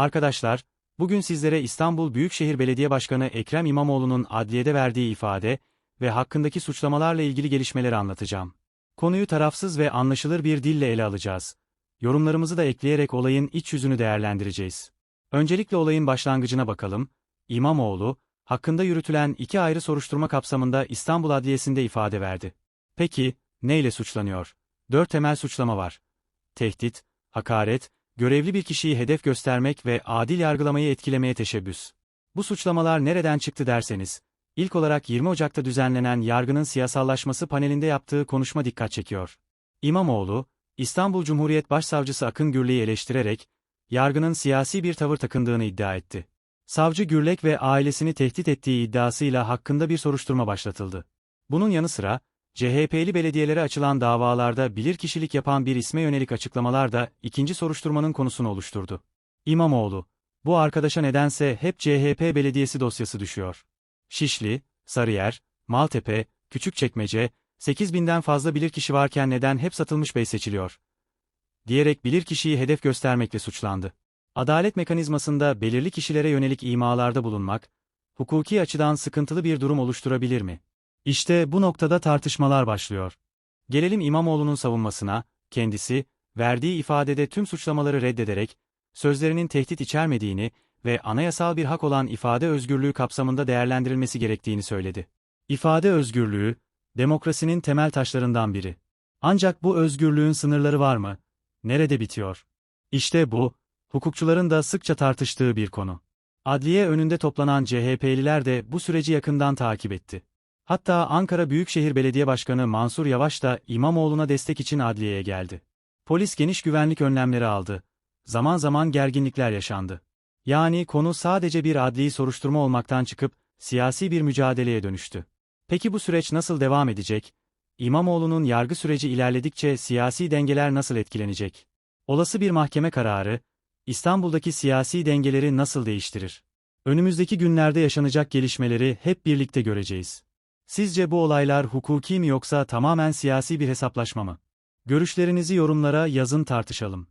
Arkadaşlar, bugün sizlere İstanbul Büyükşehir Belediye Başkanı Ekrem İmamoğlu'nun adliyede verdiği ifade ve hakkındaki suçlamalarla ilgili gelişmeleri anlatacağım. Konuyu tarafsız ve anlaşılır bir dille ele alacağız. Yorumlarımızı da ekleyerek olayın iç yüzünü değerlendireceğiz. Öncelikle olayın başlangıcına bakalım. İmamoğlu, hakkında yürütülen iki ayrı soruşturma kapsamında İstanbul Adliyesi'nde ifade verdi. Peki, neyle suçlanıyor? Dört temel suçlama var. Tehdit, hakaret, görevli bir kişiyi hedef göstermek ve adil yargılamayı etkilemeye teşebbüs. Bu suçlamalar nereden çıktı derseniz, ilk olarak 20 Ocak'ta düzenlenen yargının siyasallaşması panelinde yaptığı konuşma dikkat çekiyor. İmamoğlu, İstanbul Cumhuriyet Başsavcısı Akın Gürlek'i eleştirerek, yargının siyasi bir tavır takındığını iddia etti. Savcı Gürlek ve ailesini tehdit ettiği iddiasıyla hakkında bir soruşturma başlatıldı. Bunun yanı sıra, CHP'li belediyelere açılan davalarda bilirkişilik yapan bir isme yönelik açıklamalar da ikinci soruşturmanın konusunu oluşturdu. İmamoğlu, bu arkadaşa nedense hep CHP belediyesi dosyası düşüyor. Şişli, Sarıyer, Maltepe, Küçükçekmece, 8 binden fazla bilirkişi varken neden hep satılmış bey seçiliyor? Diyerek bilirkişiyi hedef göstermekle suçlandı. Adalet mekanizmasında belirli kişilere yönelik imalarda bulunmak, hukuki açıdan sıkıntılı bir durum oluşturabilir mi? İşte bu noktada tartışmalar başlıyor. Gelelim İmamoğlu'nun savunmasına, kendisi, verdiği ifadede tüm suçlamaları reddederek, sözlerinin tehdit içermediğini ve anayasal bir hak olan ifade özgürlüğü kapsamında değerlendirilmesi gerektiğini söyledi. İfade özgürlüğü, demokrasinin temel taşlarından biri. Ancak bu özgürlüğün sınırları var mı? Nerede bitiyor? İşte bu, hukukçuların da sıkça tartıştığı bir konu. Adliye önünde toplanan CHP'liler de bu süreci yakından takip etti. Hatta Ankara Büyükşehir Belediye Başkanı Mansur Yavaş da İmamoğlu'na destek için adliyeye geldi. Polis geniş güvenlik önlemleri aldı. Zaman zaman gerginlikler yaşandı. Yani konu sadece bir adli soruşturma olmaktan çıkıp siyasi bir mücadeleye dönüştü. Peki bu süreç nasıl devam edecek? İmamoğlu'nun yargı süreci ilerledikçe siyasi dengeler nasıl etkilenecek? Olası bir mahkeme kararı, İstanbul'daki siyasi dengeleri nasıl değiştirir? Önümüzdeki günlerde yaşanacak gelişmeleri hep birlikte göreceğiz. Sizce bu olaylar hukuki mi yoksa tamamen siyasi bir hesaplaşma mı? Görüşlerinizi yorumlara yazın tartışalım.